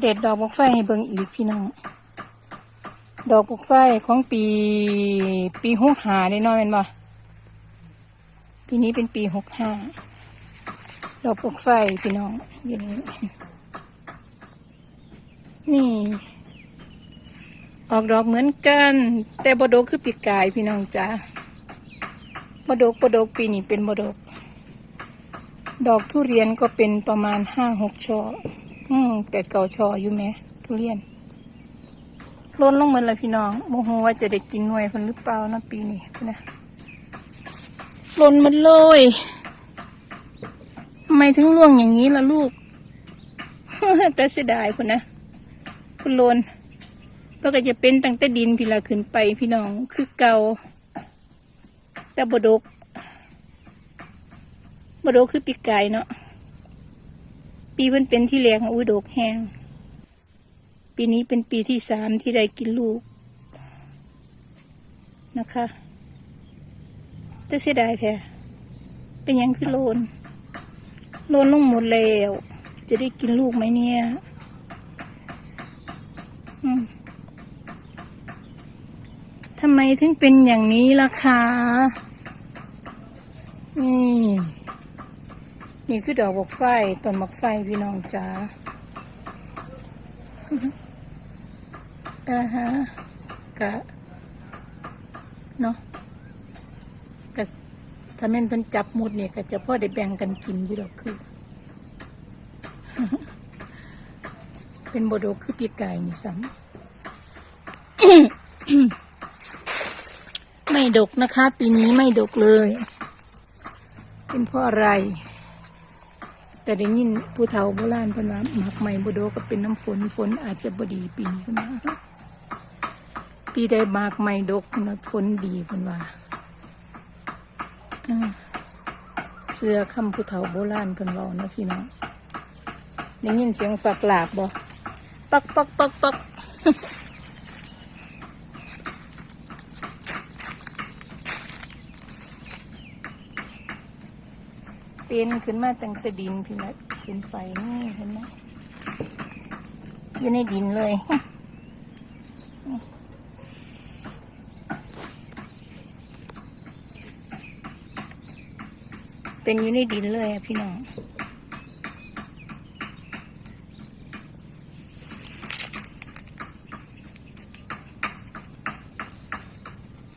เด็ดดอกบกไฟให้เบิ่งอีกพี่น้อง ดอกบกไฟของปีปีหกหาได้น้อยแม่นบ่ปีนี้เป็นปีหกห้าดอกบกไฟพี่น้องอยู่นี่นี่ ออกดอกเหมือนกัน แต่บดกคือปีกายพี่น้องจ้าบดกบดกปีนี้เป็นบดก ดอกทุเรียนก็เป็นประมาณห้าหกช่อ อืมแปดเก้าชออยู่ไหมทุเรียนล้นลงเหมือนเลยพี่น้องโมโหว่าจะได้กินหน่วยเพันหรือเปล่านะปีนี้นะล้นมันเลยทำไมถึงร่วงอย่างนี้ล่ะลูกแต่เสียดายพุ่นนะคุณลนแล้วก็จะเป็นตั้งแต่ดินพี่ละขึ้นไปพี่น้อง คือเกาแต่บดกบดกคือปีกไก่เนาะ ปีเพิ่นเป็นที่แรงอุ้ยดกแห้ง ปีนี้เป็นปีที่สามที่ได้กินลูกนะคะแต่เสียดายแท้เป็นยังคือโลน โลนลงหมดแล้ว จะได้กินลูกไหมเนี่ยทำไมถึงเป็นอย่างนี้ล่ะคะ นี่ นี่คือดอกบกไฟต้นบกไฟพี่น้องจ้าอ่าฮะกะเนาะกะถ้าแม่นเพิ่นจับมุดเนี่ยก็จะพ่อได้แบ่งกันกินอยู่ดอกคือ เป็นบดกคือปีกไก่นี่ซ้ำไม่ดกนะคะ ปีนี้ไม่ดกเลย เป็นเพราะอะไร แต่ได้ยินผู้เฒ่าโบราณเพิ่นว่าหมักใหม่บ่โดก็เป็นน้ำฝนฝนอาจจะบ่ดีปีนี้เพิ่นว่าปีใดหมากใหม่ดกเพิ่นว่าฝนดีเพิ่นว่าเสื้อคำผู้เฒ่าโบราณเพิ่นเว้านะพี่น้องได้ยินเสียงฝักหลากบ่ปักปักปักปัก เป็นขึ้นมาตั้งแต่ดินพี่ละขึ้นไฟนี่เห็นไหมอยู่ในดินเลยเป็นอยู่ในดินเลยอะพี่น้อง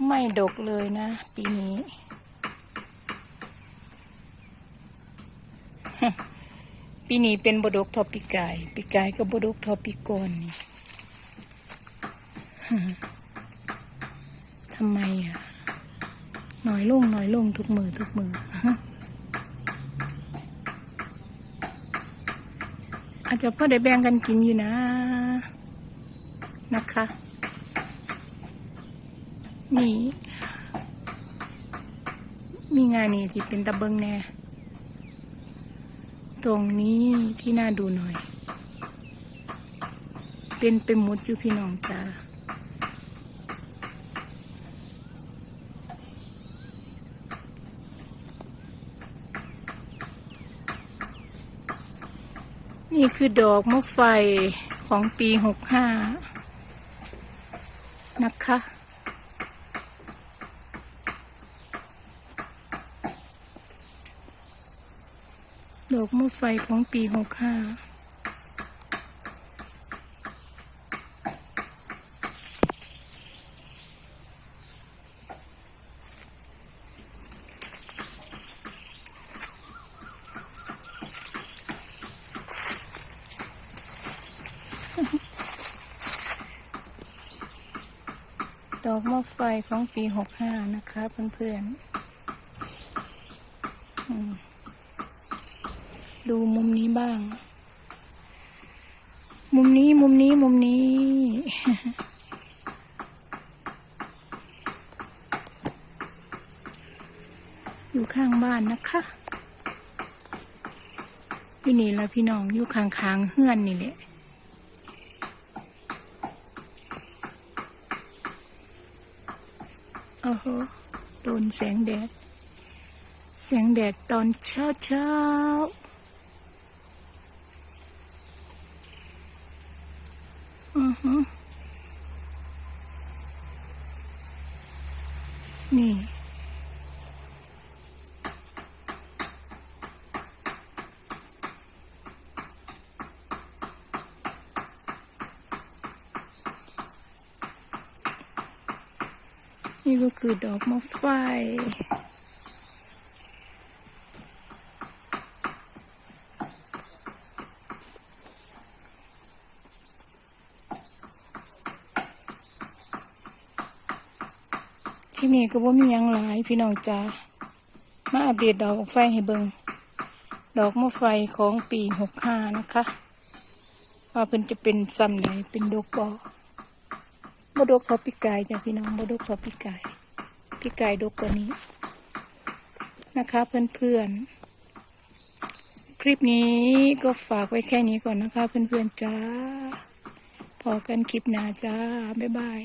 ไม่ดกเลยนะ ปีนี้ ปีนี้เป็นบดกทอปีกาย ปีกายก็บดกทอปีกอนนี่ทำไมอะหน่อยลงหน่อยลงทุกมือทุกมืออาจจะพ่อได้แบ่งกันกินอยู่นะ นะคะ นี่ มีงานนี้ที่เป็นตะเบิงแน่ ตรงนี้ที่น่าดูหน่อย เป็นไปหมดอยู่พี่น้องจ้านี่คือดอกมะไฟของปีหกห้านะคะ ดอกมะไฟของปีหกห้าดอกมะไฟของปีหกห้านะคะเพื่อนๆอืม ดูมุมนี้บ้าง มุมนี้มุมนี้มุมนี้ อยู่ข้างบ้านนะคะอยู่นี่ละพี่น้องอยู่ข้างๆเฮือนนี่แหละโอ้โหโดนแสงแดด แสงแดดตอนเช้าเช้า นี่ นี่ก็คือดอกมะไฟ ที่นี่ก็บ่มียังหลายพี่น้องจ้ามาอัปเดตดอกไฟให้เบิงดอกมะไฟของปีหกห้านะคะ ว่าเพิ่นจะเป็นซ้ำไหนเป็นดอกบอบดกเทอปีกายจ้ะพี่น้องบดกเทอปีกายปีกายดกกว่านี้นะคะ เพื่อนๆ คลิปนี้ก็ฝากไว้แค่นี้ก่อนนะคะ เพื่อนๆจ้าพอกันคลิปหน้าจ้า บ๊ายบาย